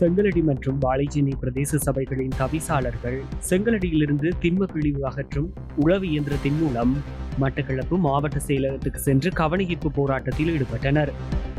செங்கலடி மற்றும் வாழைச்சேனை பிரதேச சபைகளின் தவிசாளர்கள் செங்கலடியிலிருந்து திண்ம பிழிவு அகற்றும் உளவு இயந்திரத்தின் மூலம் மட்டக்களப்பு மாவட்ட செயலகத்துக்கு சென்று கவனஈர்ப்பு போராட்டத்தில் ஈடுபட்டனர்.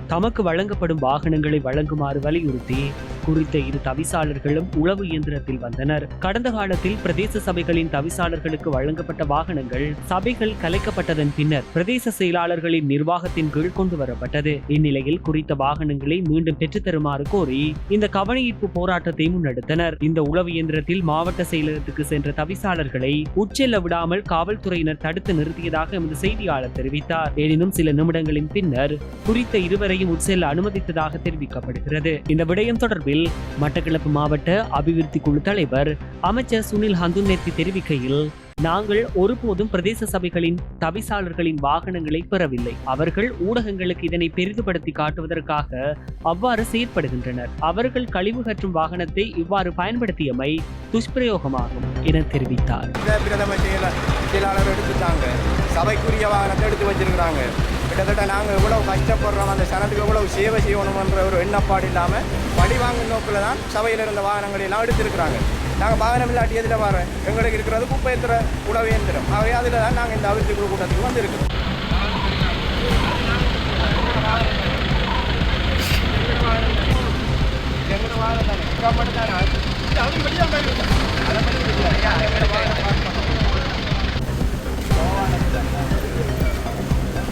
தமக்கு வழங்கப்படும் வாகனங்களை வழங்குமாறு வலியுறுத்தி குறித்த இரு தவிசாளர்களும் உளவு இயந்திரத்தில் வந்தனர். கடந்த காலத்தில் பிரதேச சபைகளின் தவிசாளர்களுக்கு வழங்கப்பட்ட வாகனங்கள் சபைகள் கலைக்கப்பட்டதன் பின்னர் பிரதேச செயலாளர்களின் நிர்வாகத்தின் கீழ் கொண்டு வரப்பட்டது. இந்நிலையில் குறித்த வாகனங்களை மீண்டும் பெற்றுத்தருமாறு கோரி இந்த கவனஈர்ப்பு போராட்டத்தை முன்னெடுத்தனர். இந்த உளவு இயந்திரத்தில் மாவட்ட செயலகத்துக்கு சென்ற தவிசாளர்களை உட்செல்ல விடாமல் காவல்துறையினர் தடுத்து நிறுத்தியதாக எமது செய்தியாளர் தெரிவித்தார். எனினும் சில நிமிடங்களின் பின்னர் குறித்த இருவரையும் உட்செல்ல அனுமதித்ததாக தெரிவிக்கப்படுகிறது. இந்த விடயம் தொடர்பில் மட்டக்களப்பு மாவட்ட அபிவிருத்தி குழு தலைவர் அமைச்சர் சுனில் ஹந்துநெத்தி தெரிவிக்கையில் நாங்கள் ஒருபோதும் பிரதேச சபைகளின் தவிசாளர்களின் வாகனங்களை பெறவில்லை. அவர்கள் ஊடகங்களுக்கு இதனை பெரிதுபடுத்தி காட்டுவதற்காக அவ்வாறு செயற்படுகின்றனர். அவர்கள் கழிவு கற்றும் வாகனத்தை இவ்வாறு பயன்படுத்தியமை துஷ்பிரயோகமாகும் என தெரிவித்தார். இந்த பிரதம செயலாளர் எடுத்துட்டாங்க. சபைக்குரிய வாகனத்தை எடுத்து வச்சிருக்கிறாங்க. கிட்டத்தட்ட நாங்கள் எவ்வளோ கஷ்டப்படுறோம் அந்த சனத்துக்கு எவ்வளோ சேவை செய்யணுமன்ற ஒரு எண்ணப்பாடு இல்லாமல் பழி வாங்கும் நோக்கில் தான் சபையில் இருந்த வாகனங்களை எல்லாம் எடுத்திருக்கிறாங்க. நாங்கள் வாகனம் இல்லாட்டி எதில் வரோம் எங்களுக்கு இருக்கிறது குப்பை ஏற்றுற உணவு இயந்திரம். ஆகவே அதில் தான் நாங்கள் இந்த அபிவிருத்தி குழு கூட்டத்துக்கு வந்திருக்கிறோம். எங்களோட வாகனம் தானே? மட்டும்